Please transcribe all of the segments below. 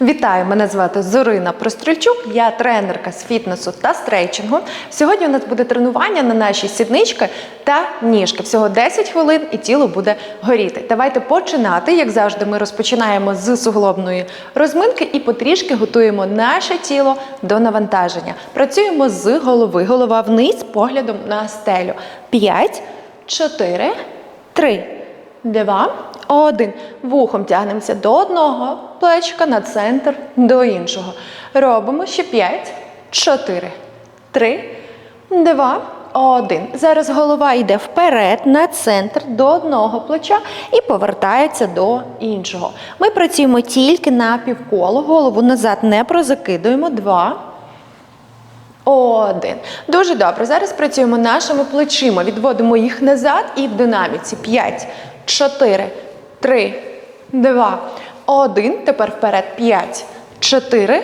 Вітаю, мене звати Зорина Прострільчук, я тренерка з фітнесу та стрейчингу. Сьогодні у нас буде тренування на наші сіднички та ніжки. Всього 10 хвилин і тіло буде горіти. Давайте починати. Як завжди, ми розпочинаємо з суглобної розминки і потрішки готуємо наше тіло до навантаження. Працюємо з голови, голова вниз, поглядом на стелю. 5, 4, 3, Два, один. Вухом тягнемося до одного плечка на центр до іншого. Робимо ще п'ять, чотири, три, два, один. Зараз голова йде вперед на центр до одного плеча і повертається до іншого. Ми працюємо тільки на півколо, голову назад не прозакидуємо. Два. Один. Дуже добре. Зараз працюємо нашими плечима. Відводимо їх назад і в динаміці. П'ять, чотири, три, два, один. Тепер вперед. П'ять, чотири,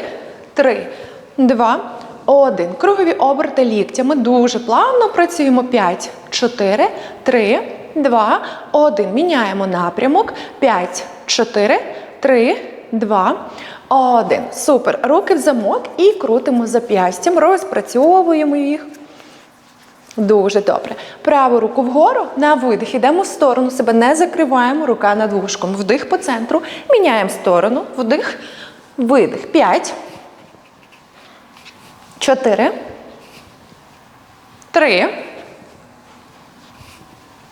три, два, один. Кругові оберти ліктями. Дуже плавно працюємо. П'ять, чотири, три, два, один. Міняємо напрямок. П'ять, чотири, три, два, один. Супер. Руки в замок і крутимо зап'ястям, розпрацьовуємо їх. Дуже добре. Праву руку вгору на видих. Йдемо в сторону, себе не закриваємо, рука над вушком. Вдих по центру. Міняємо сторону. Вдих, видих. П'ять. Чотири. Три.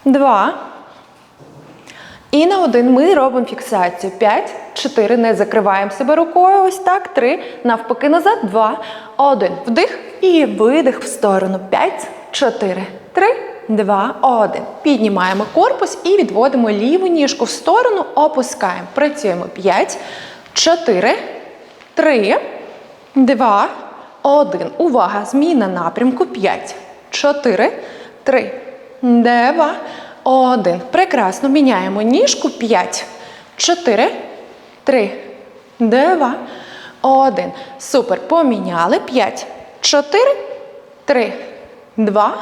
Два. І на один ми робимо фіксацію. 5, 4, не закриваємо себе рукою. Ось так. 3, навпаки, назад. 2, 1. Вдих і видих в сторону. 5, 4, 3, 2, 1. Піднімаємо корпус і відводимо ліву ніжку в сторону, опускаємо. Працюємо 5, 4, 3, 2, 1. Увага! Зміна напрямку. 5, 4, 3, 2, один. Прекрасно. Міняємо ніжку. П'ять, чотири, три, два, один. Супер. Поміняли. П'ять, чотири, три, два,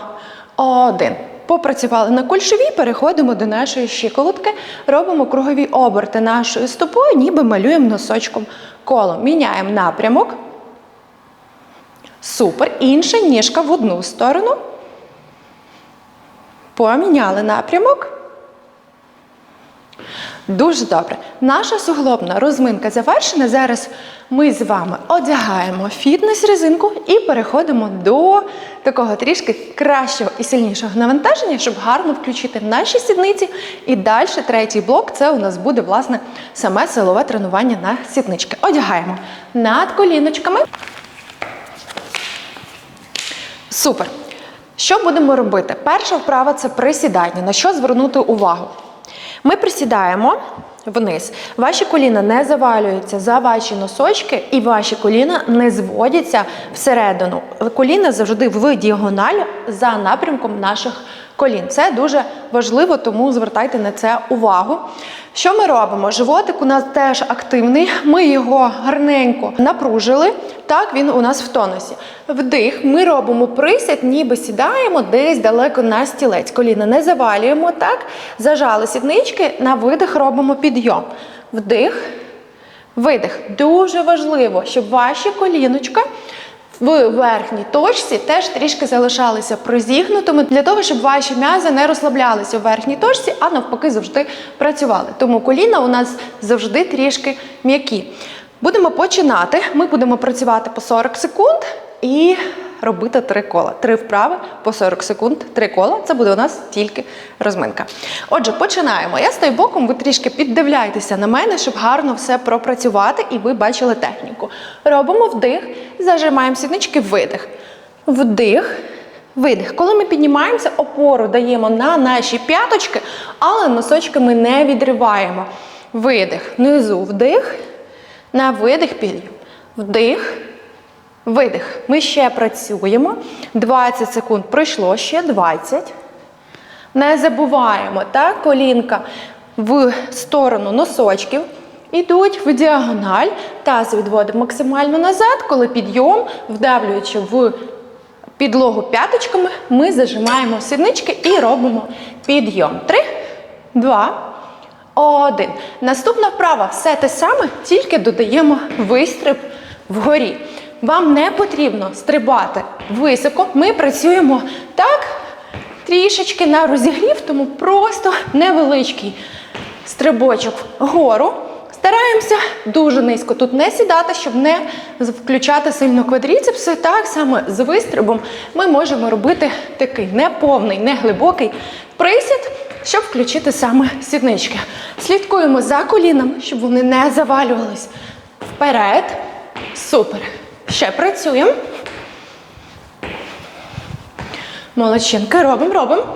один. Попрацювали на кульшовій, переходимо до нашої щиколотки, робимо кругові оберти нашою стопою, ніби малюємо носочком коло. Міняємо напрямок. Супер. Інша ніжка в одну сторону. Поміняли напрямок. Дуже добре. Наша суглобна розминка завершена. Зараз ми з вами одягаємо фітнес-резинку і переходимо до такого трішки кращого і сильнішого навантаження, щоб гарно включити наші сідниці. І далі третій блок це у нас буде, власне, саме силове тренування на сіднички. Одягаємо над коліночками. Супер. Що будемо робити? Перша вправа це присідання. На що звернути увагу? Ми присідаємо вниз. Ваші коліна не завалюються за ваші носочки, і ваші коліна не зводяться всередину. Коліна завжди в діагональ за напрямком наших колін. Це дуже важливо, тому звертайте на це увагу. Що ми робимо? Животик у нас теж активний. Ми його гарненько напружили. Так, він у нас в тонусі. Вдих, ми робимо присід, ніби сідаємо десь далеко на стілець. Коліна не завалюємо, так? Зажали сіднички, на видих робимо підйом. Вдих, видих. Дуже важливо, щоб ваші коліночка в верхній точці теж трішки залишалися прозігнутими для того, щоб ваші м'язи не розслаблялися в верхній точці, а навпаки завжди працювали. Тому коліна у нас завжди трішки м'які. Будемо починати. Ми будемо працювати по 40 секунд і робити три кола. Три вправи по 40 секунд, три кола. Це буде у нас тільки розминка. Отже, починаємо. Я стою боком, ви трішки піддивляйтеся на мене, щоб гарно все пропрацювати і ви бачили техніку. Робимо вдих, зажимаємо сіднички, видих. Вдих. Видих. Коли ми піднімаємося, опору даємо на наші п'яточки, але носочки ми не відриваємо. Видих. Внизу вдих. На видих підйом. Вдих. Видих. Ми ще працюємо. 20 секунд пройшло ще 20. Не забуваємо, так, колінка в сторону носочків. Ідуть в діагональ. Таз відводимо максимально назад. Коли підйом, вдавлюючи в підлогу п'яточками, ми зажимаємо сіднички і робимо підйом. Три, два, один. Наступна вправа все те саме, тільки додаємо вистриб вгорі. Вам не потрібно стрибати високо. Ми працюємо так, трішечки на розігрів, тому просто невеличкий стрибочок вгору. Стараємося дуже низько тут не сідати, щоб не включати сильно квадріцепси. Так само з вистрибом ми можемо робити такий неповний, неглибокий присід, щоб включити саме сіднички. Слідкуємо за коліном, щоб вони не завалювались вперед. Супер. Ще працюємо. Молодчинки, робимо, робимо.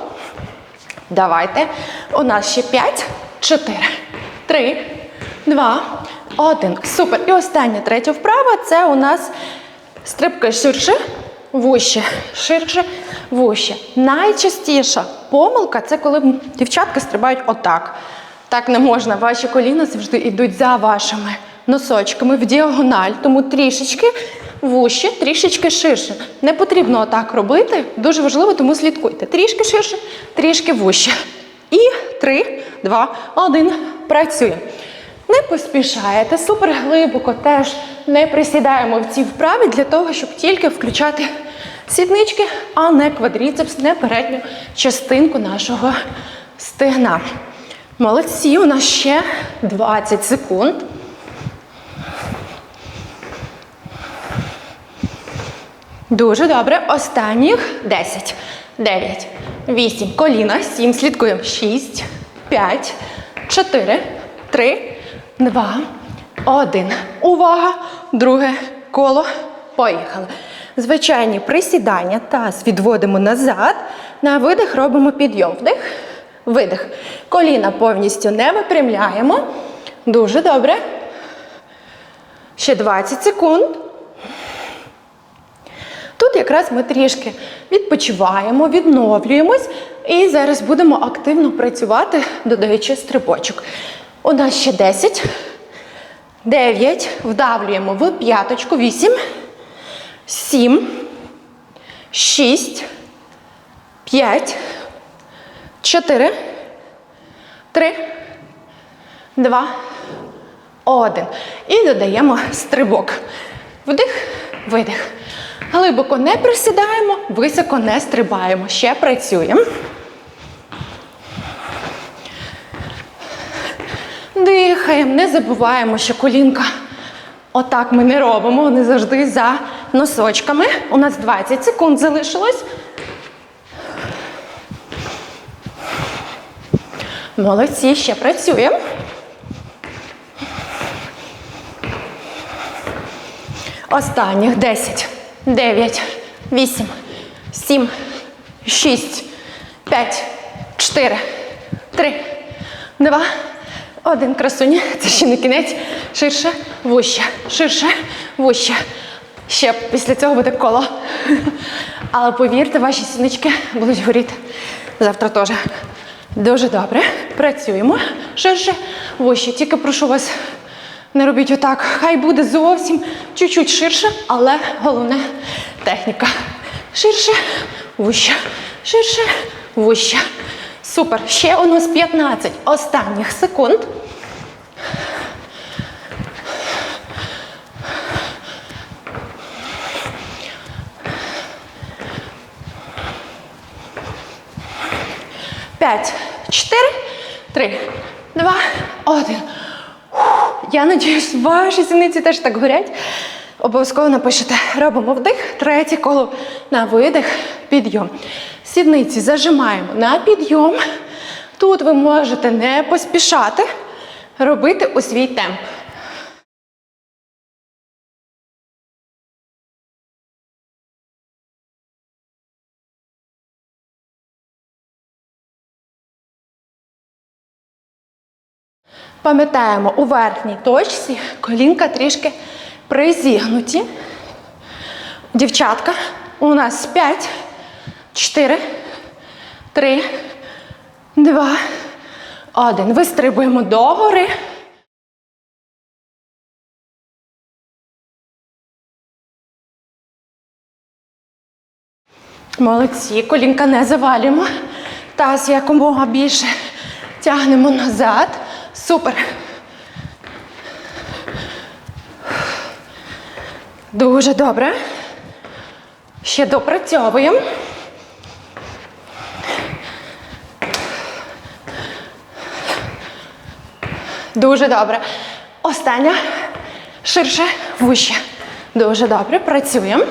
Давайте. У нас ще 5, 4, 3, 2, 1. Супер. І остання третя вправа це у нас стрибки ширше, вуще, ширше, вуще. Найчастіша помилка це коли дівчатки стрибають отак. Так не можна. Ваші коліна завжди йдуть за вашими носочками в діагональ, тому трішечки вуще, трішечки ширше. Не потрібно отак робити. Дуже важливо, тому слідкуйте. Трішки ширше, трішки вуще. І три, два, один. Працюємо. Не поспішаєте, супер глибоко теж не присідаємо в цій вправі для того, щоб тільки включати сіднички, а не квадріцепс, не передню частинку нашого стегна. Молодці, у нас ще 20 секунд. Дуже добре. Останніх 10, 9, 8. Коліна, 7. Слідкуємо. 6, 5, 4, 3, 2, 1. Увага! Друге коло. Поїхали. Звичайні присідання. Таз відводимо назад. На видих робимо підйом. Вдих, видих. Коліна повністю не випрямляємо. Дуже добре. Ще 20 секунд. Тут якраз ми трішки відпочиваємо, відновлюємось і зараз будемо активно працювати, додаючи стрибочок. У нас ще 10, 9, вдавлюємо в п'яточку, 8, 7, 6, 5, 4, 3, 2, 1. І додаємо стрибок. Вдих, видих. Глибоко не присідаємо, високо не стрибаємо. Ще працюємо. Дихаємо, не забуваємо, що колінка. Отак ми не робимо, вони завжди за носочками. У нас 20 секунд залишилось. Молодці, ще працюємо. Останніх 10, 9, 8, 7, 6, 5, 4, 3, 2, 1. Красуні. Це ще не кінець. Ширше, вище, ширше, вище. Ще після цього буде коло. Але повірте, ваші сінички будуть горіти завтра теж. Дуже добре. Працюємо. Ширше, вище. Тільки прошу вас. Не робіть отак. Хай буде зовсім чуть-чуть ширше, але головне техніка. Ширше, вище, ширше, вище. Супер. Ще у нас 15 останніх секунд. П'ять, чотири, три, два, один. Я надіюсь, ваші синиці теж так горять. Обов'язково напишете. Робимо вдих, третє коло на видих, підйом. Сідниці зажимаємо на підйом. Тут ви можете не поспішати, робити у свій темп. Пам'ятаємо, у верхній точці колінка трішки призігнуті. Дівчатка, у нас 5, 4, 3, 2, 1. Вистрибуємо догори. Молодці, колінка не завалюємо. Таз якомога більше тягнемо назад. Супер. Дуже добре. Ще допрацьовуємо. Дуже добре. Остання. Ширше, вище. Дуже добре. Працюємо.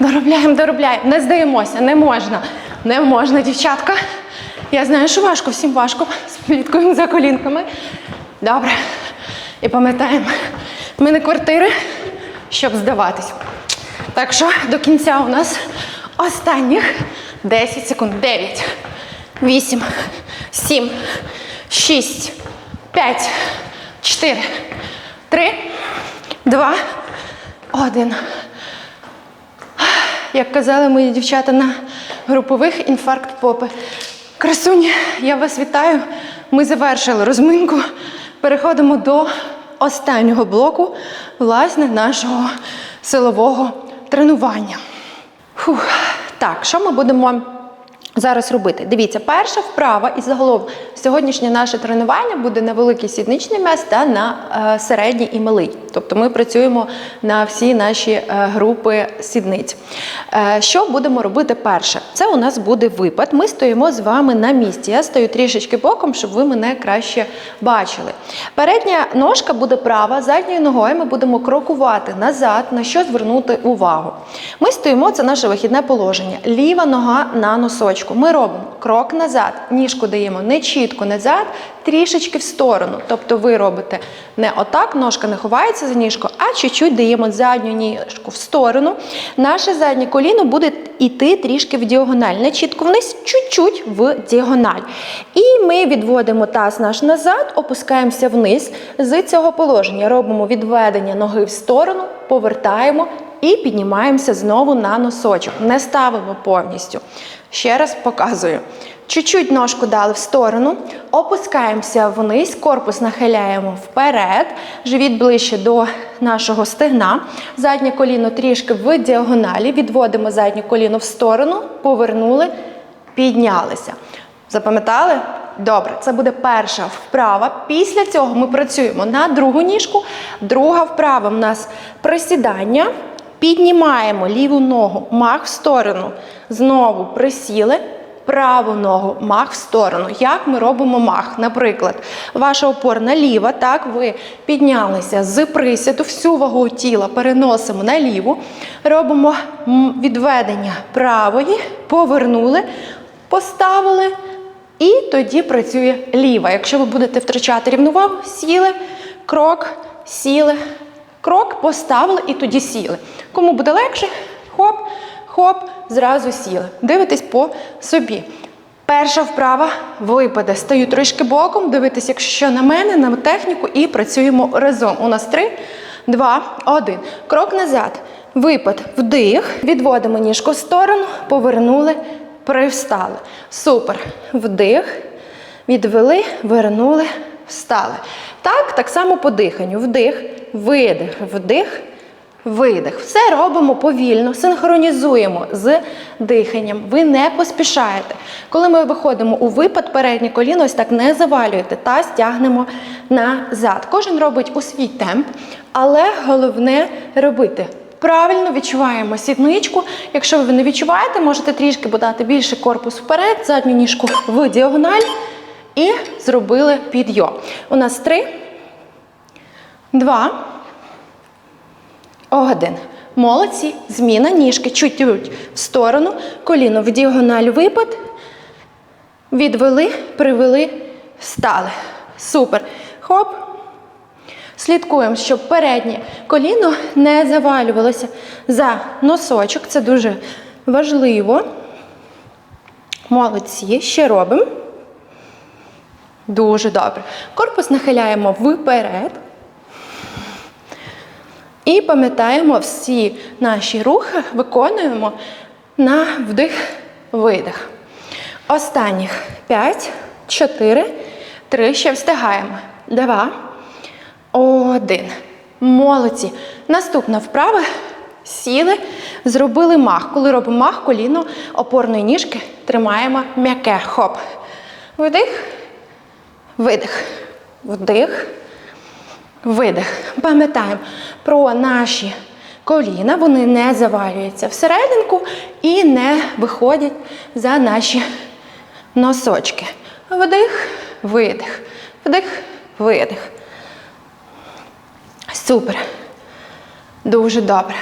Доробляємо, доробляємо. Не здаємося, не можна. Не можна, дівчатка. Я знаю, що важко, всім важко. Слідкуємо за колінками. Добре. І пам'ятаємо, ми не квартири, щоб здаватись. Так що до кінця у нас останніх 10 секунд. 9, 8, 7, 6, 5, 4, 3, 2, 1. Як казали мої дівчата на групових інфаркт попи. Красуні, я вас вітаю. Ми завершили розминку. Переходимо до останнього блоку власне нашого силового тренування. Фух. Так, що ми будемо зараз робити? Дивіться, перша вправа і загалом сьогоднішнє наше тренування буде на великий сідничний м'яз та на е, середній і малий. Тобто ми працюємо на всі наші е, групи сідниць. Е, що будемо робити перше? Це у нас буде випад. Ми стоїмо з вами на місці. Я стою трішечки боком, щоб ви мене краще бачили. Передня ножка буде права, задньою ногою ми будемо крокувати назад, на що звернути увагу. Ми стоїмо, це наше вихідне положення. Ліва нога на носочку. Ми робимо крок назад, ніжку даємо не чітко назад, трішечки в сторону. Тобто ви робите не отак, ножка не ховається за ніжку, а чуть-чуть даємо задню ніжку в сторону. Наше заднє коліно буде йти трішки в діагональ. Не чітко вниз, чуть-чуть в діагональ. І ми відводимо таз наш назад, опускаємося вниз з цього положення. Робимо відведення ноги в сторону, повертаємо і піднімаємося знову на носочок. Не ставимо повністю. Ще раз показую. Чуть-чуть ножку дали в сторону, опускаємося вниз, корпус нахиляємо вперед, живіт ближче до нашого стегна. Заднє коліно трішки в діагоналі, відводимо заднє коліно в сторону, повернули, піднялися. Запам'ятали? Добре, це буде перша вправа. Після цього ми працюємо на другу ніжку. Друга вправа в нас присідання. Піднімаємо ліву ногу, мах в сторону. Знову присіли. Праву ногу мах в сторону. Як ми робимо мах? Наприклад, ваша опорна ліва, так, ви піднялися з присіду, всю вагу тіла переносимо на ліву, робимо відведення правої, повернули, поставили. І тоді працює ліва. Якщо ви будете втрачати рівновагу, сіли, крок, сіли, крок, поставили і тоді сіли. Кому буде легше, хоп, хоп, зразу сіли. Дивитесь по собі. Перша вправа випаде. Стаю трошки боком, дивитесь, якщо на мене, на техніку, і працюємо разом. У нас три, два, один. Крок назад. Випад, вдих. Відводимо ніжку в сторону, повернули, привстали. Супер. Вдих. Відвели, вернули, встали. Так, так само по диханню. Вдих, видих, вдих, видих. Все робимо повільно, синхронізуємо з диханням. Ви не поспішаєте. Коли ми виходимо у випад, переднє коліно ось так не завалюєте та стягнемо назад. Кожен робить у свій темп, але головне робити. Правильно відчуваємо сідничку. Якщо ви не відчуваєте, можете трішки подати більше корпус вперед, задню ніжку в діагональ і зробили підйом. У нас три, два, один. Молодці. Зміна ніжки чуть-чуть в сторону, коліно в діагональ випад. Відвели, привели, встали. Супер. Хоп. Слідкуємо, щоб переднє коліно не завалювалося за носочок. Це дуже важливо. Молодці. Ще робимо. Дуже добре. Корпус нахиляємо вперед. І пам'ятаємо, всі наші рухи виконуємо на вдих-видих. Останніх 5, 4, 3. Ще встигаємо. 2, один. Молодці. Наступна вправа Сіли, зробили мах. Коли робимо мах, коліно опорної ніжки тримаємо м'яке. Хоп. Вдих, видих. Вдих, видих. Пам'ятаємо про наші коліна. Вони не завалюються всерединку і не виходять за наші носочки. Вдих, видих. Вдих, видих. Супер. Дуже добре.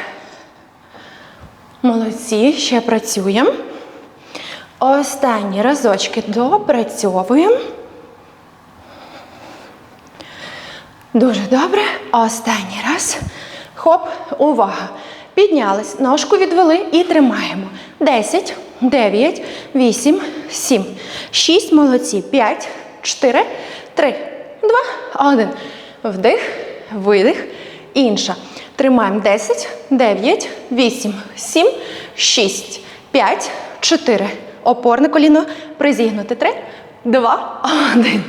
Молодці, ще працюємо. Останні разочки допрацьовуємо. Дуже добре. Останній раз. Хоп, увага. Піднялись, ножку відвели і тримаємо. 10, 9, 8, 7, 6, молодці. 5, 4, 3, 2, 1. Вдих, видих. Інша. Тримаємо 10, 9, 8, 7, 6, 5, 4. Опорне коліно призігнути. 3, 2, 1.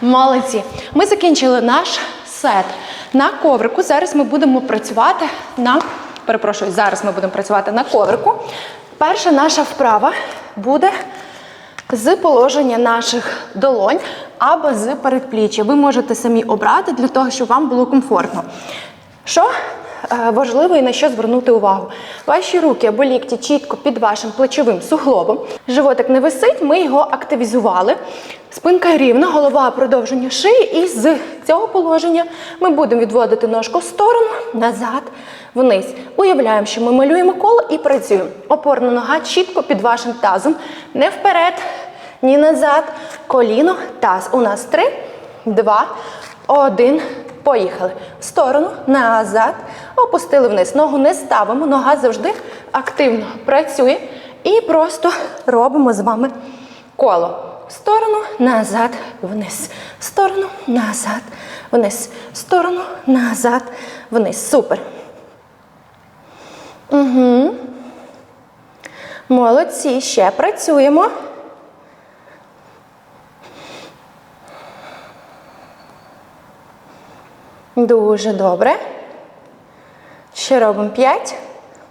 Молодці. Ми закінчили наш сет на коврику. Зараз ми будемо працювати на. Перепрошую, зараз ми будемо працювати на коврику. Перша наша вправа буде з положення наших долонь або з передпліччя. Ви можете самі обрати для того, щоб вам було комфортно. Що важливо і на що звернути увагу? Ваші руки або лікті чітко під вашим плечовим суглобом. Животик не висить, ми його активізували. Спинка рівна, голова продовження шиї. І з цього положення ми будемо відводити ножку в сторону, назад, вниз. Уявляємо, що ми малюємо коло і працюємо. Опорна нога чітко під вашим тазом. Не вперед, ні назад. Коліно, таз. У нас три, два, один. Поїхали. В сторону, назад. Опустили вниз. Ногу не ставимо. Нога завжди активно працює. І просто робимо з вами коло. В сторону, назад, вниз. В сторону, назад, вниз. В сторону, назад, вниз. Супер. Угу. Молодці. Ще працюємо. Дуже добре. Ще робимо 5,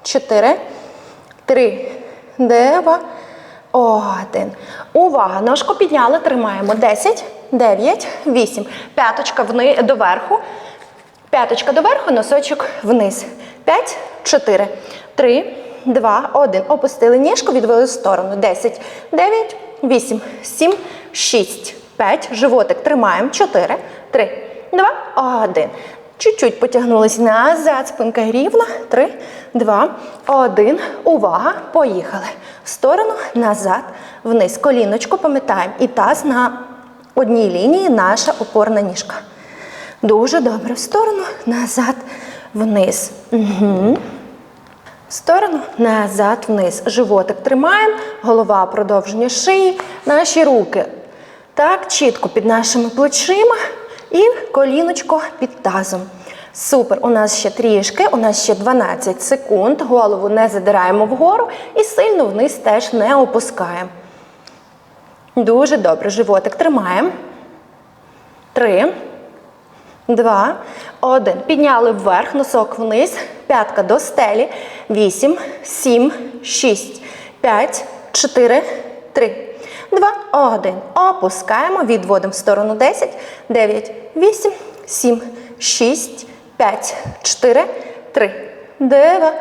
4, 3, 2, 1. Увага! Ножку підняли, тримаємо. 10, 9, 8. П'яточка доверху. П'яточка доверху, носочок вниз. 5, 4, 3, 2, 1. Опустили ніжку, відвели в сторону. 10, 9, 8, 7, 6, 5. Животик тримаємо. 4, 3, Два, один. Чуть-чуть потягнулись назад, спинка рівна. Три, два, один. Увага. Поїхали. В сторону, назад, вниз. Коліночку пам'ятаємо. І таз на одній лінії наша опорна ніжка. Дуже добре. В сторону, назад, вниз. Угу. В сторону, назад, вниз. Животик тримаємо, голова продовження шиї, наші руки. Так, чітко під нашими плечима. І коліночко під тазом. Супер. У нас ще трішки, у нас ще 12 секунд. Голову не задираємо вгору і сильно вниз теж не опускаємо. Дуже добре. Животик тримаємо. Три, два, один. Підняли вверх, носок вниз. П'ятка до стелі. Вісім, сім, шість, п'ять, чотири, три. 2, 1. Опускаємо, відводимо в сторону 10, 9, 8, 7, 6, 5, 4, 3, 2,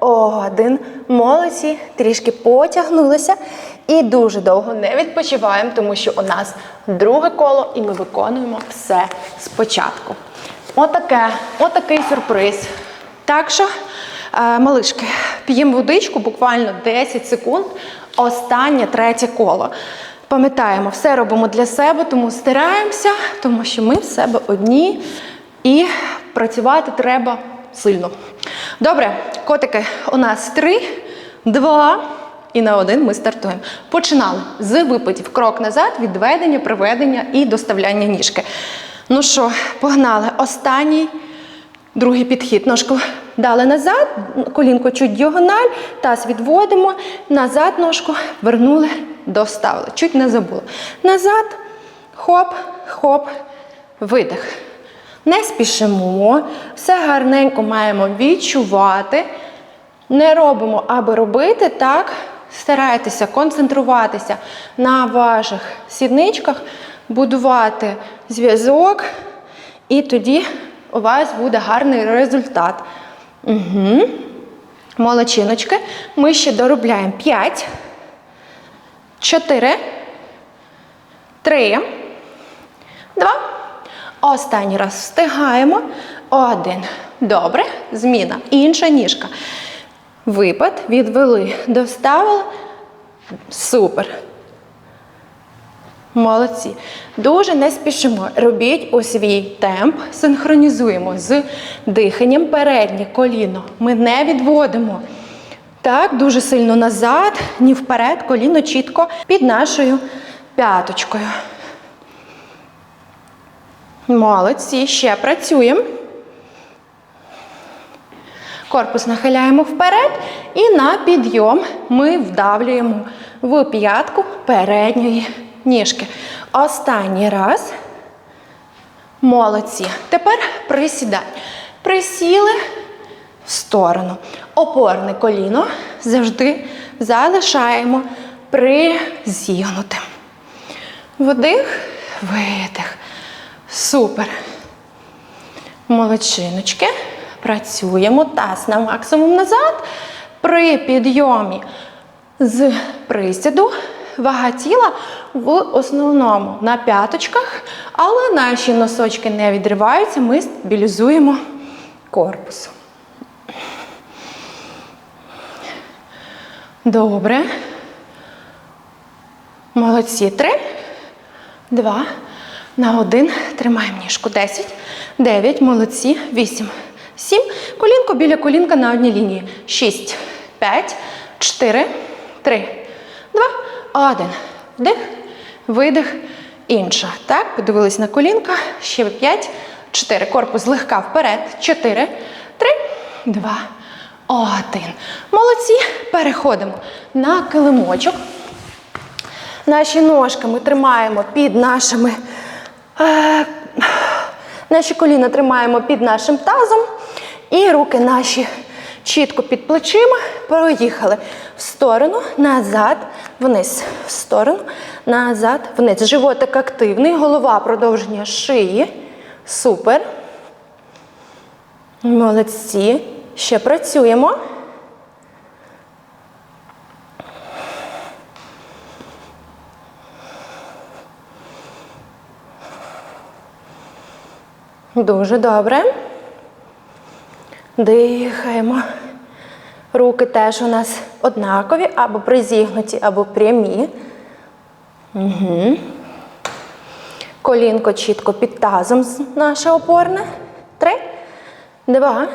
1. Молодці. Трішки потягнулися. І дуже довго не відпочиваємо, тому що у нас друге коло, і ми виконуємо все спочатку. Отаке, отакий сюрприз. Так що, е, малишки, п'ємо водичку буквально 10 секунд. Останнє третє коло. Пам'ятаємо, все робимо для себе, тому стараємося, тому що ми в себе одні і працювати треба сильно. Добре, котики, у нас три, два. І на один ми стартуємо. Починали з випадів. Крок назад, відведення, приведення і доставляння ніжки. Ну що, погнали. Останній. Другий підхід. Ножку дали назад, колінко чуть діагональ, таз відводимо, назад ножку, вернули, доставили. Чуть не забули. Назад, хоп, хоп, видих. Не спішимо, все гарненько маємо відчувати. Не робимо, аби робити, так? Старайтеся концентруватися на ваших сідничках, будувати зв'язок, і тоді у вас буде гарний результат. Угу. Молодчиночки. Ми ще доробляємо 5, 4, 3, 2. Останній раз встигаємо. Один. Добре. Зміна. Інша ніжка. Випад. Відвели. Доставили. Супер. Молодці. Дуже не спішимо. Робіть у свій темп, синхронізуємо з диханням переднє коліно. Ми не відводимо. Так, дуже сильно назад, ні вперед, коліно чітко під нашою п'яточкою. Молодці, ще працюємо. Корпус нахиляємо вперед і на підйом ми вдавлюємо в п'ятку передньої ніжки. Останній раз. Молодці. Тепер присідай. Присіли в сторону. Опорне коліно завжди залишаємо призігнутим. Вдих, видих. Супер. Молодчиночки. Працюємо таз на максимум назад. При підйомі з присіду вага тіла в основному на п'яточках, але наші носочки не відриваються, ми стабілізуємо корпус. Добре. Молодці. Три, два, на один. Тримаємо ніжку. Десять, дев'ять, молодці. Вісім, сім. Колінко біля колінка на одній лінії. Шість, п'ять, чотири, три, два, один. Вдих, видих, інша. Так, подивились на колінка. Ще п'ять, чотири. Корпус злегка вперед. Чотири, три, два, один. Молодці. Переходимо на килимочок. Наші ножки ми тримаємо під нашими. Е, наші коліна тримаємо під нашим тазом. І руки наші чітко під плечима. Проїхали в сторону, назад, вниз. В сторону, назад, вниз. Животик активний, голова продовження шиї. Супер. Молодці. Ще працюємо. Дуже добре. Дихаємо. Руки теж у нас однакові, або призігнуті, або прямі. Угу. Колінко чітко під тазом наше опорне. Три, два,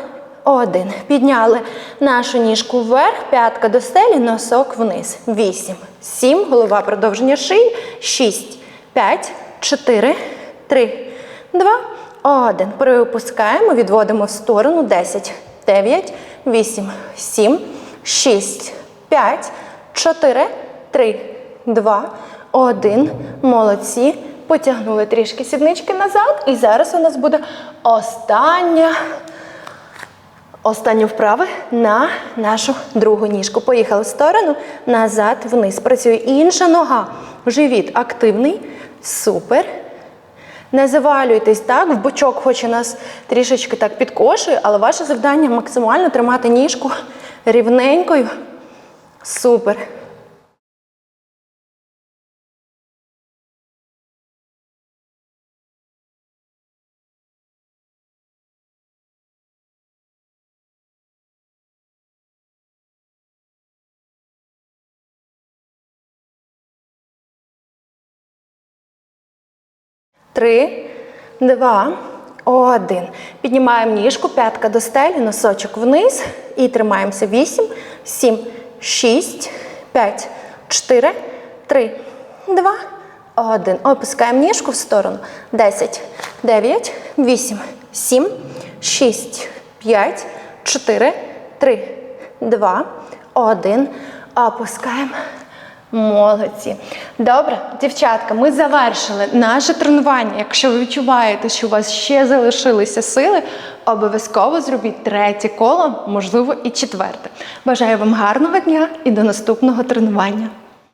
один. Підняли нашу ніжку вверх, п'ятка до стелі, носок вниз. Вісім, сім, голова продовження шиї. Шість, п'ять, чотири, три, два, один. Переопускаємо, відводимо в сторону. Десять, дев'ять, вісім, сім, шість, п'ять, чотири, три, два, один. Молодці. Потягнули трішки сіднички назад. І зараз у нас буде остання. Останню вправу на нашу другу ніжку. Поїхали в сторону, назад, вниз. Працює інша нога. Живіт активний. Супер. Не завалюйтесь так, в бочок хоч і нас трішечки так підкошує, але ваше завдання максимально тримати ніжку рівненькою. Супер. Три, два, один. Піднімаємо ніжку, п'ятка до стелі, носочок вниз. І тримаємося. Вісім, сім, шість, п'ять, чотири, три, два, один. Опускаємо ніжку в сторону. Десять, дев'ять, вісім, сім, шість, п'ять, чотири, три, два, один. Опускаємо Молодці. Добре, дівчатка, ми завершили наше тренування. Якщо ви відчуваєте, що у вас ще залишилися сили, обов'язково зробіть третє коло, можливо, і четверте. Бажаю вам гарного дня і до наступного тренування.